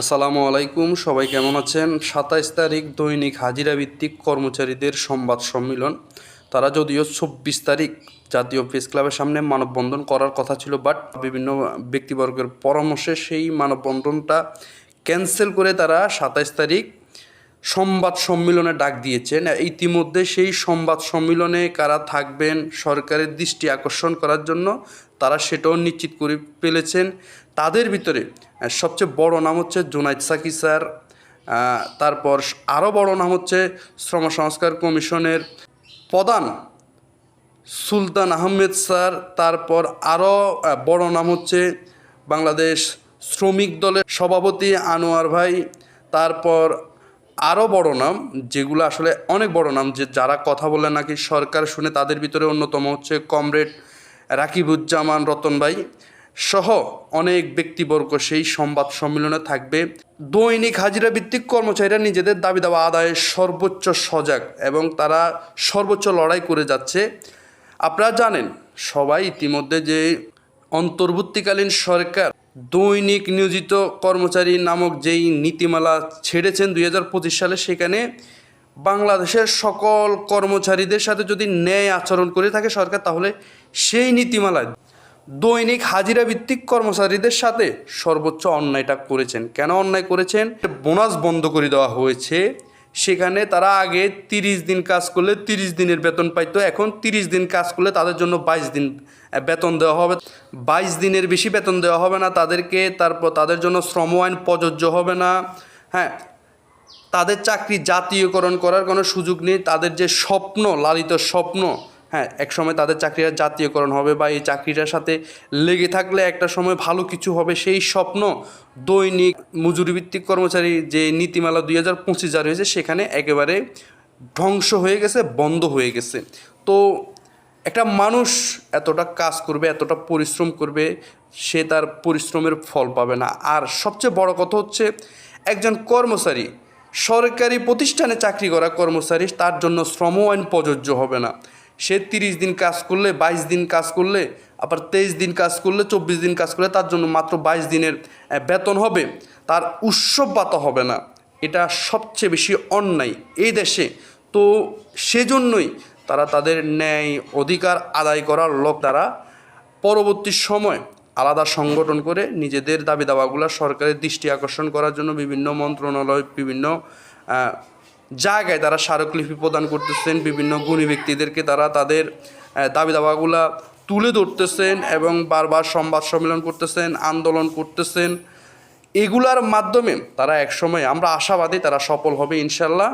আসসালামু আলাইকুম, সবাই কেমন আছেন? সাতাইশ তারিখ দৈনিক হাজিরা ভিত্তিক কর্মচারীদের সংবাদ সম্মেলন। তারা যদিও চব্বিশ তারিখ জাতীয় প্রেস ক্লাবের সামনে মানববন্ধন করার কথা ছিল, বাট বিভিন্ন ব্যক্তিবর্গের পরামর্শে সেই মানববন্ধনটা ক্যান্সেল করে তারা সাতাইশ তারিখ সংবাদ সম্মেলনে ডাক দিয়েছেন। ইতিমধ্যে সেই সংবাদ সম্মেলনে কারা থাকবেন, সরকারের দৃষ্টি আকর্ষণ করার জন্য তারা সেটাও নিশ্চিত করে ফেলেছেন। তাদের ভিতরে সবচেয়ে বড় নাম হচ্ছে জুনাইদ সাকি স্যার তারপর আরও বড় নাম হচ্ছে শ্রম সংস্কার কমিশনের প্রধান সুলতান আহমেদ স্যার, তারপর আরও বড় নাম হচ্ছে বাংলাদেশ শ্রমিক দলের সভাপতি আনোয়ার ভাই, তারপর আরও বড় নাম, যেগুলো আসলে অনেক বড় নাম, যে যারা কথা বলে নাকি সরকার শুনে তাদের ভিতরে অন্যতম হচ্ছে কমরেড রাকিবুজ্জামান রতন ভাই সহ অনেক ব্যক্তিবর্গ সেই সংবাদ সম্মেলনে থাকবে। দৈনিক হাজিরা ভিত্তিক কর্মচারীরা নিজেদের দাবি দাবা আদায়ে সর্বোচ্চ সজাগ এবং তারা সর্বোচ্চ লড়াই করে যাচ্ছে। আপনারা জানেন, সবাই ইতিমধ্যে যে অন্তর্বর্তীকালীন সরকার দৈনিক নিয়োজিত কর্মচারী নামক যেই নীতিমালা ছেড়েছেন দুই হাজার পঁচিশ সালে, সেখানে বাংলাদেশের সকল কর্মচারীদের সাথে যদি ন্যায় আচরণ করে থাকে সরকার, তাহলে সেই নীতিমালায় দৈনিক হাজিরা ভিত্তিক কর্মচারীদের সাথে সর্বোচ্চ অন্যায়টা করেছেন। কেন অন্যায় করেছেন? বোনাস বন্ধ করে দেওয়া হয়েছে। সেখানে তারা আগে তিরিশ দিন কাজ করলে তিরিশ দিনের বেতন পাইতো, এখন তিরিশ দিন কাজ করলে তাদের জন্য বাইশ দিন বেতন দেওয়া হবে। বাইশ দিনের বেশি বেতন দেওয়া হবে না তাদেরকে, তারপর তাদের জন্য শ্রম আইন প্রযোজ্য হবে না। হ্যাঁ তাদের চাকরি জাতীয়করণ করার কোনো সুযোগ নেই। তাদের যে স্বপ্ন, লালিত স্বপ্ন হ্যাঁ এক সময় তাদের চাকরিটা জাতীয়করণ হবে বা এই চাকরিটার সাথে লেগে থাকলে একটা সময় ভালো কিছু হবে। সেই স্বপ্ন দৈনিক মজুরিভিত্তিক কর্মচারী যে নীতিমালা দুই হাজার পঁচিশ জারি হয়েছে, সেখানে একেবারে ধ্বংস হয়ে গেছে, বন্ধ হয়ে গেছে। তো একটা মানুষ এতটা কাজ করবে, এতটা পরিশ্রম করবে, সে তার পরিশ্রমের ফল পাবে না। আর সবচেয়ে বড় কথা হচ্ছে, একজন কর্মচারী, সরকারি প্রতিষ্ঠানে চাকরি করা কর্মচারী, তার জন্য শ্রম আইন প্রযোজ্য হবে না। সে তিরিশ দিন কাজ করলে, বাইশ দিন কাজ করলে, আবার তেইশ দিন কাজ করলে, চব্বিশ দিন কাজ করলে, তার জন্য মাত্র বাইশ দিনের বেতন হবে। তার উৎসব বাতা হবে না। এটা সবচেয়ে বেশি অন্যায় এই দেশে। তো সেজন্যই তারা তাদের ন্যায় অধিকার আদায় করার লোক তারা পরবর্তী সময় আলাদা সংগঠন করে নিজেদের দাবি দাবাগুলো সরকারের দৃষ্টি আকর্ষণ করার জন্য বিভিন্ন মন্ত্রণালয়, বিভিন্ন জায়গায় তারা স্মারকলিপি প্রদান করতেছেন, বিভিন্ন গুণী ব্যক্তিদেরকে তারা তাদের দাবি দাবাগুলা তুলে ধরতেছেন এবং বারবার সংবাদ সম্মেলন করতেছেন, আন্দোলন করতেছেন। এগুলার মাধ্যমে তারা একসময়, আমরা আশাবাদী তারা সফল হবে ইনশাল্লাহ।